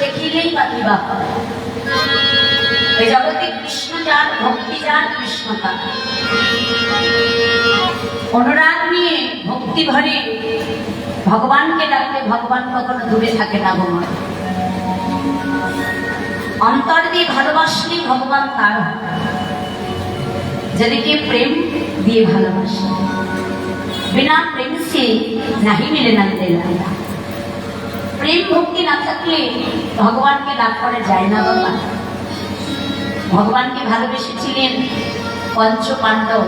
দেখিলেই কি এই জগতে কৃষ্ণ যান ভক্তি যান কৃষ্ণ তার। অনুরাগ নিয়ে ভক্তি ভরে ভগবানকে ডাকলে ভগবান কখনো দূরে থাকে না ভগবান অন্তর দিয়ে ভালোবাসলে ভগবান তার। যাদেরকে প্রেম দিয়ে ভালোবাসে। বিনা প্রেম সে নাহি মিলে না দিলাম প্রেম ভক্তি না থাকলে ভগবানকে লাভ করা যায় না বাবা। ভগবানকে ভালোবেসেছিলেন পঞ্চ পাণ্ডব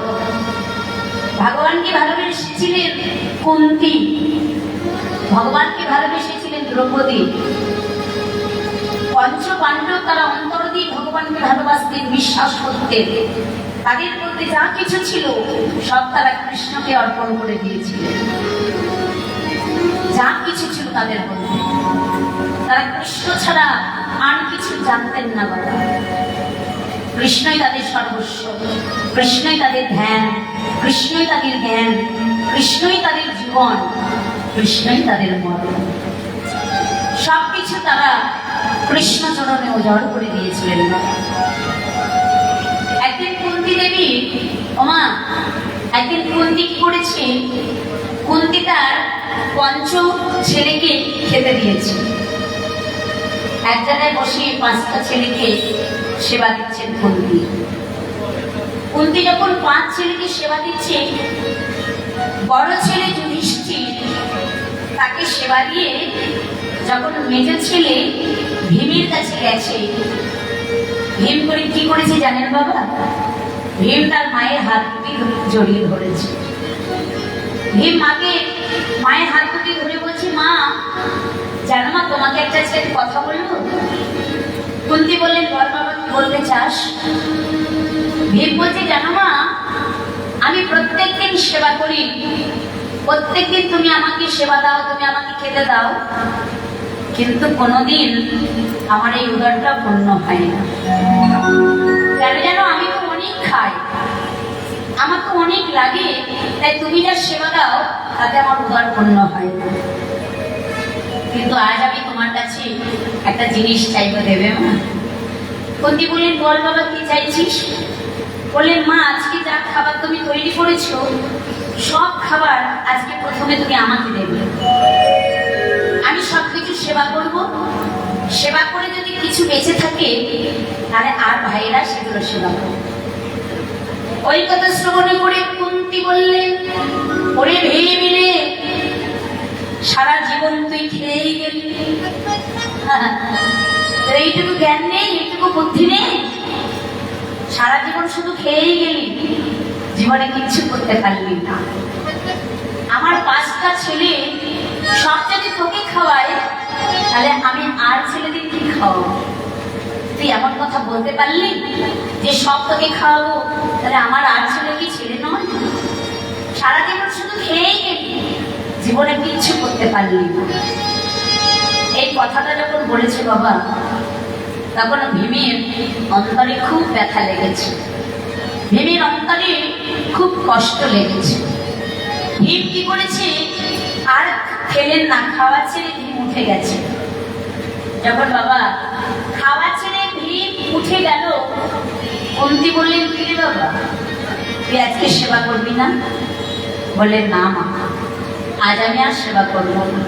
ভগবানকে ভালোবেসেছিলেন কুন্তি। ভগবানকে ভালোবেসেছিলেন দ্রৌপদী। পঞ্চ পাণ্ডব তারা অন্তর দিয়ে ভগবানকে ভালোবাসতেন, বিশ্বাস করতেন। তাদের মধ্যে যা কিছু ছিল, সব তারা কৃষ্ণকে অর্পণ করে দিয়েছিলেন। যা কিছু ছিল তাদের মধ্যে। তারা কৃষ্ণ ছাড়া আর কিছু জানতেন না বাবা। কৃষ্ণই তাদের সর্বস্ব, কৃষ্ণই তাদের ধ্যান, কৃষ্ণই তাদের জ্ঞান, কৃষ্ণই তাদের জীবন, কৃষ্ণই তাদের মরণ সবকিছু তারা কৃষ্ণ চরণে উজাড় করে দিয়েছিলেন। একদিন কুন্তি দেবী, ওমা, একদিন কুন্তি করেছে? কুন্তি তার পঞ্চ ছেলেকে খেতে দিয়েছে। এক জায়গায় বসে পাঁচটা ছেলেকে সেবা দিচ্ছেন কুন্তি। কুন্তি যখন পাঁচ ছেলেকে সেবা দিচ্ছে, বড় ছেলে যুধিষ্ঠির তাকে সেবা দিয়ে যখন মেজ ছেলে ভীমের কাছে গেছে, ভীম করে কি করেছে জানেন বাবা? ভীম তার মায়ের হাত জড়িয়ে ধরেছে। ভীম মাকে মায়ের হাত দুটি ধরে বলছে, মা, জানো মা, তোমাকে একটা ছেলে কথা বলল কুন্তি বললেন বল বাবা বলতে চাস? ভীম বলছে, জানো মা, আমি প্রত্যেকদিন সেবা করি। প্রত্যেকদিন তুমি আমাকে সেবা দাও, তুমি আমাকে খেতে দাও। কিন্তু কোনোদিন আমার এই উদরটা পূর্ণ হয় না। কেন জানো, আমি তো অনেক খাই। আমার তো অনেক লাগে, তাই তুমি যা সেবা দাও, তাতে আমার উদর পণ্য হয়। কিন্তু আজ আমি তোমার কাছে একটা জিনিস চাইব দেবে মা কুন্তি বললেন, বল বাবা, কি চাইছিস? বললেন, মা, আজকে যা খাবার তুমি তৈরি করেছ, সব খাবার আজকে প্রথমে তুমি আমাকে দেবে। আমি সব কিছু সেবা করব। সেবা করে যদি কিছু বেঁচে থাকে, তাহলে আর ভাইয়েরা সেগুলো সেবা করবে। ওই কথা শ্রবণে করে কুন্তি বললেন ওরে ভেয়ে মিলে, সারা জীবন তুই খেয়েই গেলি। এইটুকু জ্ঞান নেই, এইটুকু বুদ্ধি নেই? সারা জীবন শুধু খেয়েই গেলি, জীবনে কিচ্ছু করতে পারলি না। আমার পাঁচটা ছেলে, সব যদি তোকে খাওয়ায়, তাহলে আমি আর ছেলেদের কি খাওয়াবো? তুই এমন কথা বলতে পারলি যে সব তোকে খাওয়াবো? তাহলে আমার আর ছেলে কি ছেলে নয়? সারা জীবন শুধু খেয়েই গেলি জীবনে কিচ্ছু করতে পারলি এই কথাটা যখন বলেছে বাবা, তখন ভীমের অন্তরে খুব ব্যথা লেগেছে। ভীমের অন্তরে খুব কষ্ট লেগেছে। ভীম কি করেছে? আর খেলেন না, খাওয়া ছেড়ে ভীম উঠে গেছে। যখন বাবা খাওয়া ছেড়ে উঠে গেল। কুন্তি বললেন, কি রে বাবা? তুই আজকে সেবা করবি না? বললেন, না মা, আজ আমি আর সেবা করব না।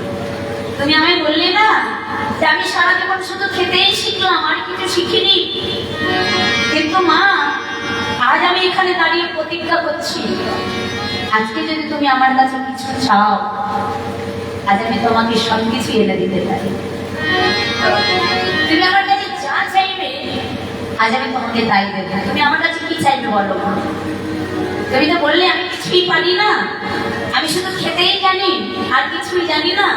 তুমি আমায় বললে, না, যে আমি সারা জীবন শুধু খেতেই শিখলাম, আর কিছু শিখিনি। কিন্তু মা, আজ আমি এখানে দাঁড়িয়ে প্রতিজ্ঞা করছি, আজকে যদি তুমি আমার কাছে কিছু চাও, আজ আমি তোমাকে সব কিছু এনে দিতে পারি। তুমি আমার আজ আমি তোমাকে তাই দেবো তুমি আমার কাছে কি চাইবে বলো? তুমি তো বললে, আমি কিছুই পারি না। আমি শুধু খেতেই জানি, আর কিছুই জানি না।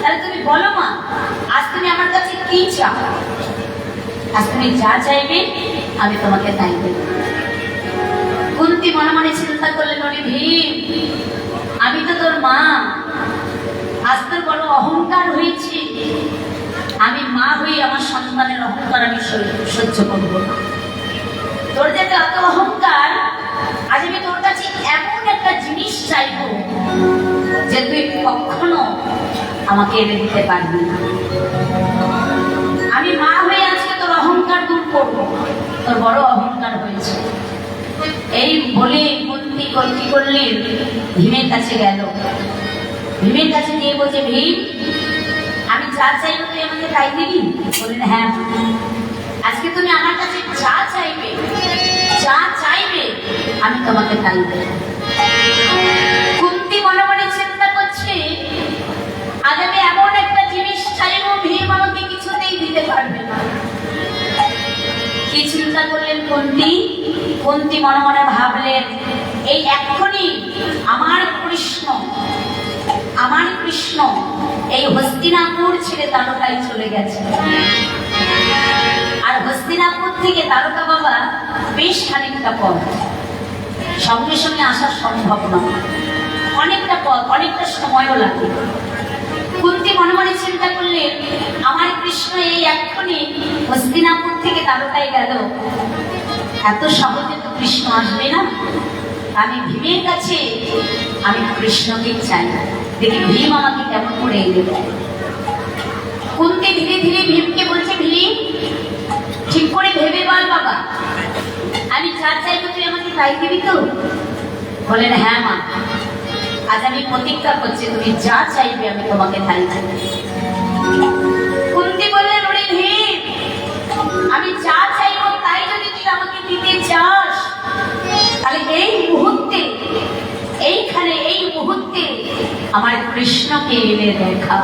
তাহলে তুমি বলো মা, আজ তুমি আমার কাছে কি চাও? আজ তুমি যা চাইবে, আমি তোমাকে তাই দেবো। কুন্তি মনে মনে চিন্তা করলেন ওরে ভীম, আমি তো তোর মা। আজ তোর বড় অহংকার হয়েছে। আমি মা হয়ে আমার সন্তানের অহংকার আমি সহ্য করব তোর যে এত অহংকার, আজ আমি তোর কাছে এমন একটা জিনিস চাইব যে তুই কখনো আমাকে এনে দিতে পারবি না। আমি মা হয়ে আজকে তোর অহংকার দূর করব। তোর বড় অহংকার হয়েছে। এই বলে বন্দি কল্পি করলে ভীমের কাছে গেল। ভীমের কাছে গিয়ে বলছে, ভীম যা চাইব তুই আমাকে তাই দিবি? বললেন হ্যাঁ। আজকে তুমি আমার কাছে যা চাইবে যা চাইবে, আমি তোমাকে তাই দেব। কুন্তি মনে মনে চিন্তা করছে আজ আমি এমন একটা জিনিস চাইব ভীম আমাকে কিছুতেই দিতে পারবে না। কি চিন্তা করলেন কুন্তি? কুন্তি মনে মনে ভাবলেন, এই এক্ষুনি আমার কৃষ্ণ আমার কৃষ্ণ এই হস্তিনাপুর ছেড়ে তালকায় চলে গেছে। আর হস্তিনাপুর থেকে তারকা বাবা বেশ খানিকটা পথ। সঙ্গে সঙ্গে আসা সম্ভব নয় অনেকটা পথ, অনেকটা সময়ও লাগে। কুন্তি মনে মনে চিন্তা করলেন আমার কৃষ্ণ এই এক্ষুনি হস্তিনাপুর থেকে তারকায় গেল। এত সহজে তো কৃষ্ণ আসবে না। আমি ভীমের কাছে, আমি কৃষ্ণকে চাই। দেখি ভীম আমাকে কেমন করে এনে দেয় কুন্তি ধীরে ধীরে ভীমকে বলছে, ভীম, ঠিক করে ভেবে বল বাবা। আমি যা চাইব তুই আমাকে তাই দিবি তো? বলেন হ্যাঁ মা, আজ আমি প্রতিজ্ঞা করছি, তুমি যা চাইবে আমি তোমাকে তাই দেব। কুন্তি বললেন, ওরে ভীম, আমি যা চাইব আমার কৃষ্ণকে এনে দেখা।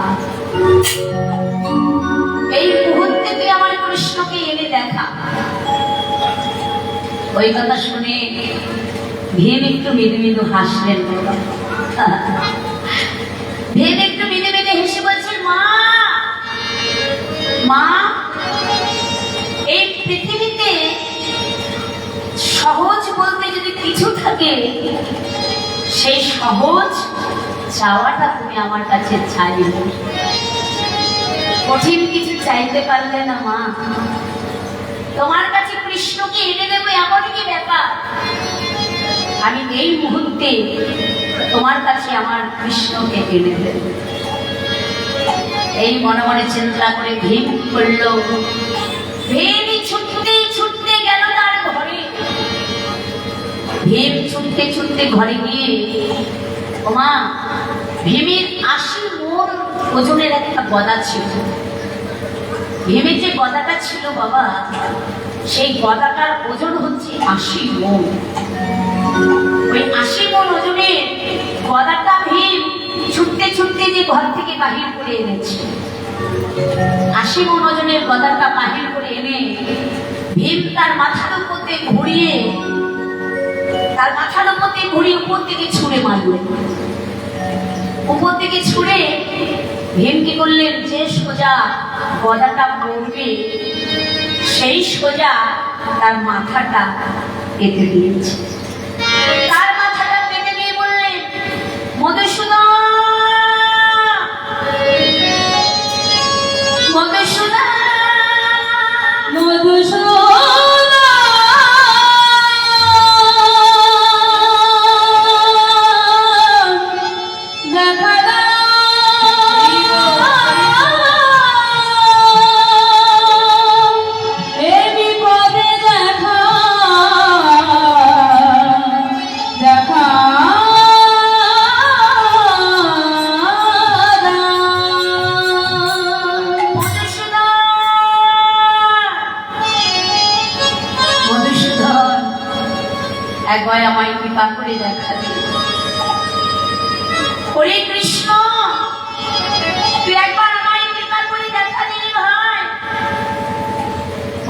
এই মুহূর্তে তুই আমার কৃষ্ণকে এনে দেখা। ওই কথা শুনে ভীম একটু মেদে মেদু হাসলেন। ভীম একটু মেদে মেদে হেসে বলছেন মা! মা! এই পৃথিবীতে সহজ বলতে যদি কিছু থাকে, সেই সহজ চাওয়াটা তুমি আমার কাছে চাইবে কঠিন কিছু চাইতে পারলে না, মা। তোমার কাছে কৃষ্ণকে এনে দেবো এমন কি ব্যাপার। আমি এই মুহূর্তে তোমার কাছে আমার কৃষ্ণকে এনে দেব। এই মনে মনে চিন্তা করে ভীম করল ভীম ছুটতে ছুটতে গেল তার ঘরে। ভীম ছুটতে ছুটতে ঘরে গিয়ে ওমা ভীমের আশি মন ওজনের একটা গদা ছিল। ভীমের যে গদাটা ছিল বাবা, সেই গদাটার ওজন হচ্ছে আশি মন। ওই আশি মন ওজনের গদাটা ভীম ছুটতে ছুটতে যে ঘর থেকে বাহির করে এনেছে। আশি মন ওজনের গদাটা বাহির করে এনে ভীম তার মাথার উপর ঘুরিয়ে, তার মাথার উপর ঘুরিয়ে উপর থেকে ছুঁড়ে মারবে উপর থেকে ছুঁড়ে ভীম কি করলেন যে সোজা গদাটা পড়বে, সেই সোজা তার মাথাটা কেটে দিয়েছে। তার মাথাটা কেটে দিয়ে বললেন, মধুসূদন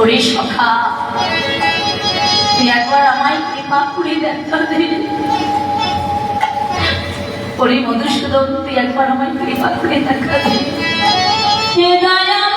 হরে সখা। তুই একবার আমায় কৃপা করে দেখা হরে মধুসূদন, তুই একবার আমায় কৃপা করে দেখা হে দয়াময়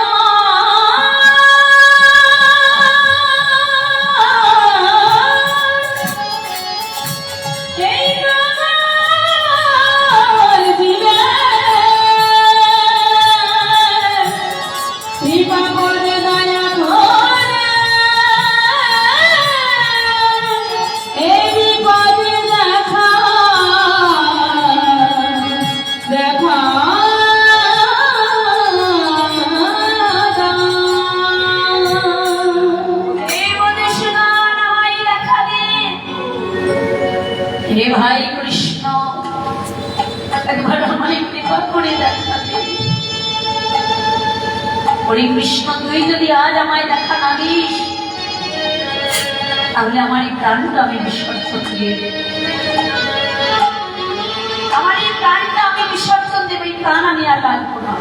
তাহলে আমার এই প্রাণটা আমি বিসর্জন দিয়ে দেব। আমার এই প্রাণটা আমি দেব। এই প্রাণ আমি আর না।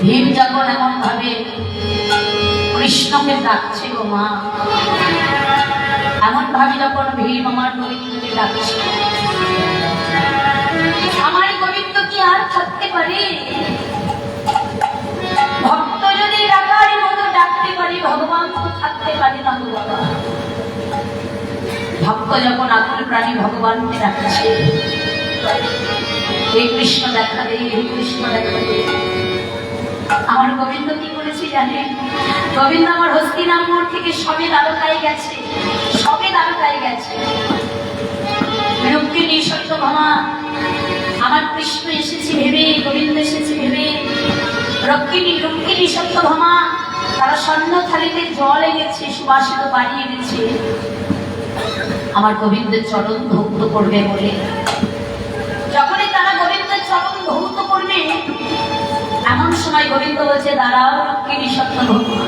ভীম এমন ভাবে কৃষ্ণকে ডাকছে গো মা। এমন ভাবে যখন ভীম আমার ডাকছে। আমার কি আর থাকতে পারে? ভক্ত যদি ডাকার মতো ডাকতে পারি, ভগবান তো থাকতে পারে না গো বাবা। ভক্ত যখন আকুল প্রাণী ভগবানকে ডাকছে, হে কৃষ্ণ দেখা দে, হে কৃষ্ণ দেখা দে। আমার গোবিন্দ কি করেছে জানেন? গোবিন্দ আমার হস্তিনাপুর থেকে সবে দ্বারকায় গেছে, সবে দ্বারকায় গেছে। রুক্মিণী সত্যভামা আমার কৃষ্ণ এসেছে ভেবে, গোবিন্দ এসেছে ভেবে। রক্ষিণী রুক্মিণী সত্যভামা তারা স্বর্ণ থালিতে জল এনেছে, সুবাসিত বাড়ি এনেছে। আমার গোবিন্দের চরণ ধৌত করবে বলে। যখনই তারা গোবিন্দের চরণ ধৌত করবে, এমন সময় গোবিন্দ বলছে, দাঁড়াও রক্ষিণী সত্যভামা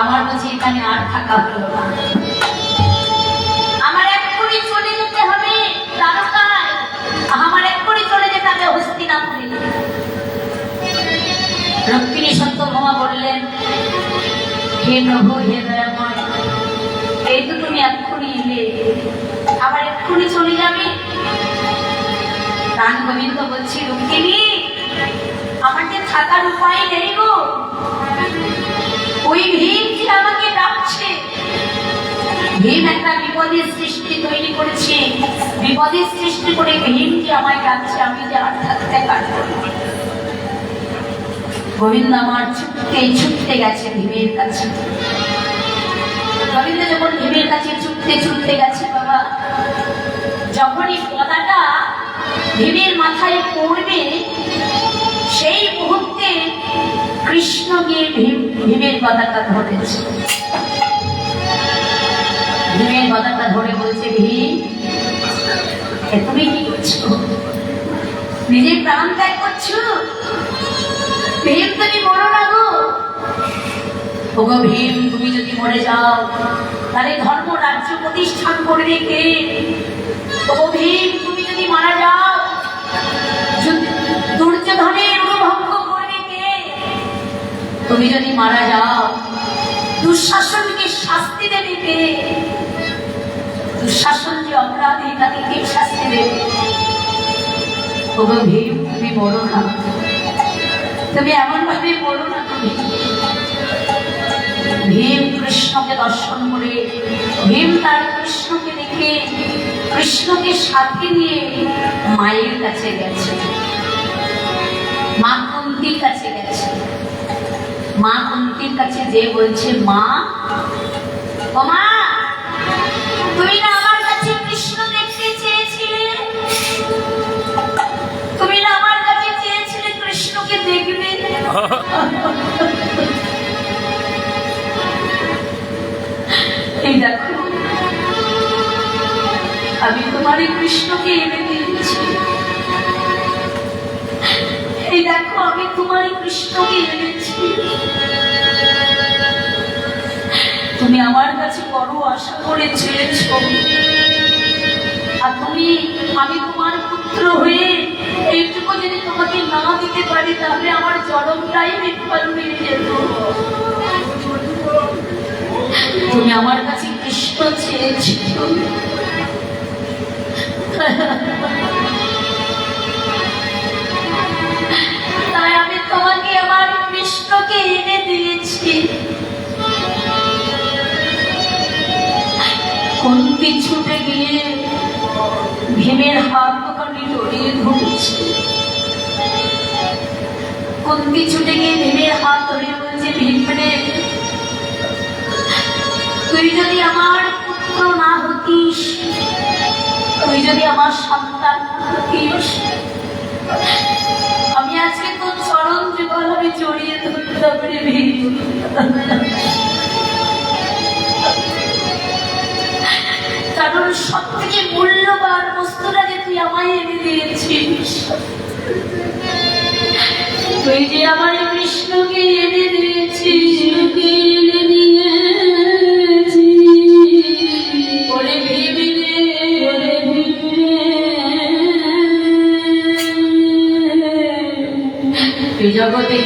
আমার বুঝি এখানে আর থাকা হলো না। আমার এক্ষুনি চলে যেতে হবে, দ্বারকায়। আমার এক্ষুনি চলে যেতে হবে, হস্তিনাপুরে। রক্ষিণী সত্যভামা বললেন হে প্রভু, হে দয়াময়, এই তো তুমি এক্ষুনি এলে। আবার এক্ষুনি চলে যাবে। প্রাণ গোবিন্দ বলছি, রুক্মিণী, আমার যে থাকার উপায় নেই গো। ওই ভীম যে আমাকে ডাকছে, ভীম একটা বিপদের সৃষ্টি তৈরি করেছে। বিপদের সৃষ্টি করে ভীম যে আমায় ডাকছে, আমি যে আর থাকতে পারব। গোবিন্দ আমার ছুটতে ছুটতে গেছে ভীমের কাছে। গোবিন্দ যখন ভীমের কাছে ছুটতে ছুটতে গেছে, বাবা, যখনই পদাটা ভীমের মাথায় পড়বে, সেই মুহূর্তে কৃষ্ণ গিয়ে ভীম, ভীমের পতাকা ধরেছে। ভীমের পতাকা ধরে বলছে, ভীম তুমি কি করছ? নিজের প্রাণ ত্যাগ করছ? ভীম তুমি মরো না গো। ওগো ভীম, তুমি যদি মরে যাও, তাহলে ধর্ম রাজ্য প্রতিষ্ঠান করবে কে ওগো ভীম, তুমি যদি মারা যাও দুর্যোধনের অনুভঙ্গ করবে কে তুমি যদি মারা যাও, দুঃশাসনকে শাস্তি দেবে কে? দুঃশাসন যে অপরাধী তাকে কে শাস্তি দেবে? ওগো ভীম, তুমি মরো না। তুমি এমন ভাবে বলো না তুমি। ভীম কৃষ্ণকে দর্শন করে, ভীম তার কৃষ্ণকে দেখে, কৃষ্ণকে সাথে নিয়ে মায়ের কাছে গেছে। মা কুন্তির কাছে গেছে। মা কুন্তির কাছে যে বলছে, মা ও মা এই দেখো, আমি তোমার এই কৃষ্ণকে এনে দিয়েছি। এই দেখো, আমি তোমার এই কৃষ্ণকে এনেছি। তুমি আমার কাছে বড় আশা করে চেয়েছ। আর তুমি, আমি তোমার পুত্র হয়ে এইটুকু যদি তোমাকে না দিতে পারি, তাহলে আমার জনমটাই বিফল হয়ে যেত। তুমি আমার কাছে কৃষ্ণ চেয়েছিল। তাই আমি তোমাকে আমার কৃষ্ণকে এনে দিয়েছি। কুন্তি ছুটে গিয়ে ভীমের হাত কুন্তি ছুটে গিয়ে ভীমের হাত ধরে বলছে ভীম রে তুই যদি আমার পুত্র না হতিস, তুই যদি আমার সন্তান হতিস, আমি আজকে তোর চরণ যুগল আমি জড়িয়ে ধরতাম রে ভীম কারণ সব থেকে মূল্যবান বস্তুটা যে তুই আমায় এনে দিয়েছিস। তুই যে আমার কৃষ্ণকে এনে দিয়েছিস কৃষ্ণকে এনে নিয়েছিস ওরে জগতে